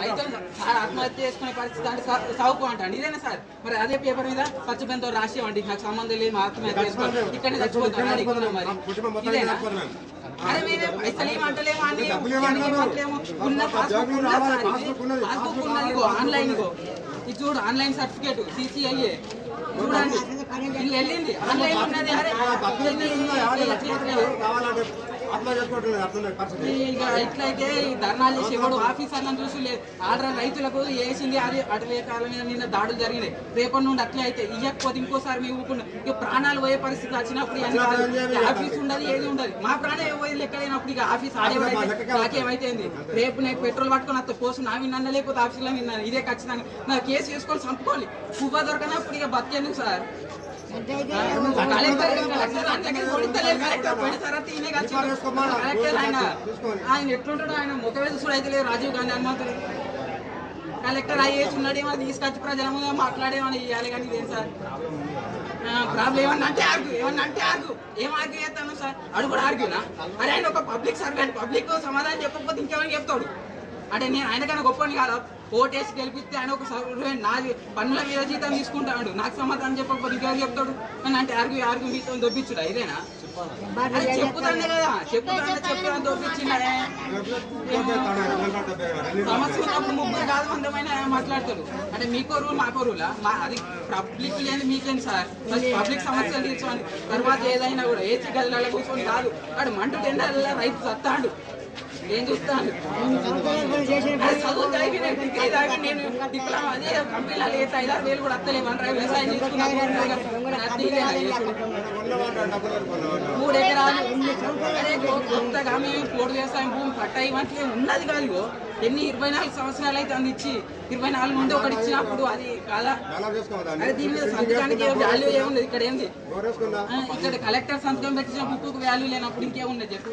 రైతులు సార్ ఆత్మహత్య చేసుకునే పరిస్థితి అంటే సార్ సాగుకో అంటాను ఇదేనా సార్? మరి అదే పేపర్ మీద పచ్చిపెంతో రాసేవండి నాకు సంబంధం లేదు మా ఆత్మహత్య చేసుకోవాలి. ఇక్కడనే చచ్చిపోతాను మరి. ఇదేనా? అరే మేమే పైసలు ఏమంటలేము అన్ని ఏమంటలేము ఉన్న పాస్బుక్ ఉన్నది. పాస్బుక్ ఆన్లైన్ ఇది చూడు ఆన్లైన్ సర్టిఫికేట్ సిసిఐఏ చూడండి. వెళ్ళింది. ఆన్లైన్ ఉన్నది. అరే ఇక ఇట్లయితే ఈ ధర్నాలు చేసి ఎవడు ఆఫీసర్లను చూసి లేదు ఆర్డర్ రైతులకు వేసింది అది అటవీ కాలం మీద నిన్న దాడులు జరిగినాయి. రేపటి నుండి అట్లే అయితే ఇవ్వకపోతే ఇంకోసారి మేము ఊరుకున్నాం ఇక ప్రాణాలు పోయే పరిస్థితి వచ్చినప్పుడు. ఆఫీస్ ఉండదు ఏది ఉండదు. మా ప్రాణం పోయి లెక్కలేనప్పుడు ఇక ఆఫీస్ ఆడేవాడైతే నాకేమైతే రేపు నేను పెట్రోల్ పట్టుకొని అత్త పోసు నా విన్నాను లేకపోతే ఆఫీస్లో విన్నాను ఇదే ఖచ్చితంగా. నా కేసు చేసుకొని చంపుకోవాలి. పువ్వ దొరకనప్పుడు ఇక బతికేందుకు సార్? ఆయన ఎట్లుంటాడు ఆయన ముఖ చూడు అయితే లేదు రాజీవ్ గాంధీ హనుమంతుడు కలెక్టర్ ఐఏఎస్ ఉన్నాడేమో తీసుకొచ్చి ప్రజల ముందు మాట్లాడేమని ఇవ్వాలి కానీ ఇదేం సార్ ప్రాబ్లం ఏమన్నా అంటే ఆర్గ్యూ ఏమన్నా అంటే ఆర్గ్యూ ఏం ఆర్గ్యూ చేస్తాను సార్ అడు కూడా ఆర్గ్యూనా అరే ఆయన ఒక పబ్లిక్ సర్వెంట్ పబ్లిక్ సమాధానం చెప్పకపోతే ఇంకేమైనా చెప్తాడు అంటే నేను ఆయనకన్నా గొప్పని కాదు. ఓటేసి గెలిపిస్తే ఆయన ఒక నాది పన్నుల మీద జీతం తీసుకుంటాడు. నాకు సమాధానం చెప్పకపోతే ఇంకెవరు చెప్తాడు? అని అంటే ఆర్గ్యూ ఆర్గ్యూ మీతో దొప్పించుడా ఇదేనా? చెప్పుతానే కదా. చెప్పుతానే చెప్పుతాను దొప్పించిండే సమస్య ఉన్నప్పుడు ముగ్గురు కాదు వందమైన మాట్లాడతారు అంటే మీకో రూల్ మాకో రూలా? మా అది పబ్లిక్ లేని మీకేంటి సార్? ఫస్ట్ పబ్లిక్ సమస్యలు తీర్చుకోండి తర్వాత ఏదైనా కూడా ఏసీ గదిలలో కూర్చొని కాదు. వాడు మంటు టెండర్ల రైతు సత్తాడు. నేను చూస్తాను అది డిగ్రీ దాకా నేను డిప్లొమా అదే కంపెనీలో ఏ ఐదారు వేలు కూడా వస్తలేవు అంటే వ్యవసాయం చేసుకున్నాను మూడు ఎకరాలు. అదే కొ- కొత్తగా మేము పోడు వ్యవసాయం భూమి పట్ట ఇవ్వట్లే ఉన్నది కాదు ఎన్ని? ఇరవై నాలుగు సంవత్సరాలు అయితే అంది ఇచ్చి ఇరవై నాలుగు ముందు ఒకటి ఇచ్చినప్పుడు అది కాదా? అరే దీని మీద సంతకానికి వాల్యూ ఏముంది ఇక్కడ ఏంది? ఇక్కడ కలెక్టర్ సంతకం పెట్టిన బుక్ వాల్యూ లేనప్పుడు ఇంకేముండదు చెప్పు.